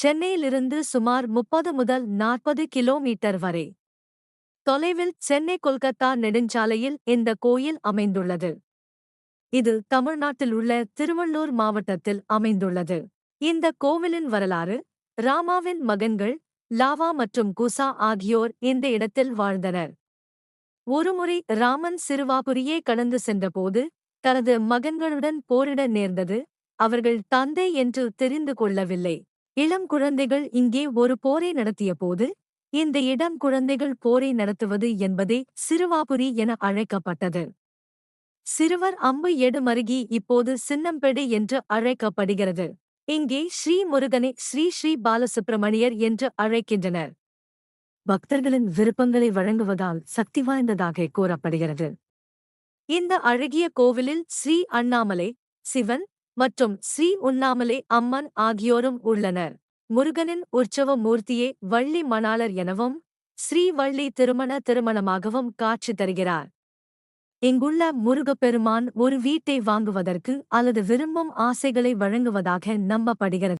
சென்னையிலிருந்து சுமார் முப்பது முதல் நாற்பது கிலோமீட்டர் வரை. தொலைவில் சென்னை கொல்கத்தா நெடுஞ்சாலையில் இந்த கோயில் அமைந்துள்ளது. இது தமிழ்நாட்டில் உள்ள திருவள்ளூர் மாவட்டத்தில் அமைந்துள்ளது. இந்த கோவிலின் வரலாறு ராமாவின் மகன்கள் லாவா மற்றும் குசா ஆகியோர் இந்த இடத்தில் வாழ்ந்தனர். ஒருமுறை ராமன் சிறுவாபுரியே கடந்து சென்றபோது தனது மகன்களுடன் போரிட நேர்ந்தது அவர்கள் தந்தை என்று தெரிந்து கொள்ளவில்லை. இளம் குழந்தைகள் இங்கே ஒரு போரை நடத்தியபோது இந்த இடம் குழந்தைகள் போரை நடத்துவது என்பதே சிறுவாபுரி என அழைக்கப்பட்டது. சிறுவர் அம்பு எடுமருகி இப்போது சின்னம்பெடு என்று அழைக்கப்படுகிறது. இங்கே ஸ்ரீ முருகனை ஸ்ரீ ஸ்ரீ பாலசுப்பிரமணியர் என்று அழைக்கின்றனர். பக்தர்களின் விருப்பங்களை வழங்குவதால் சக்தி வாய்ந்ததாக கூறப்படுகிறது. இந்த அழகிய கோவிலில் ஸ்ரீ அண்ணாமலை சிவன் மற்றும் ஸ்ரீ உண்ணாமலே அம்மன் ஆகியோரும் உள்ளனர். முருகனின் உற்சவ மூர்த்தியே வள்ளி மணாளர் எனவும் ஸ்ரீவள்ளி திருமண திருமணமாகவும் காட்சி தருகிறார். இங்குள்ள முருகப்பெருமான் ஒரு வீட்டை வாங்குவதற்கு அல்லது விரும்பும் ஆசைகளை வழங்குவதாக நம்பப்படுகிறது.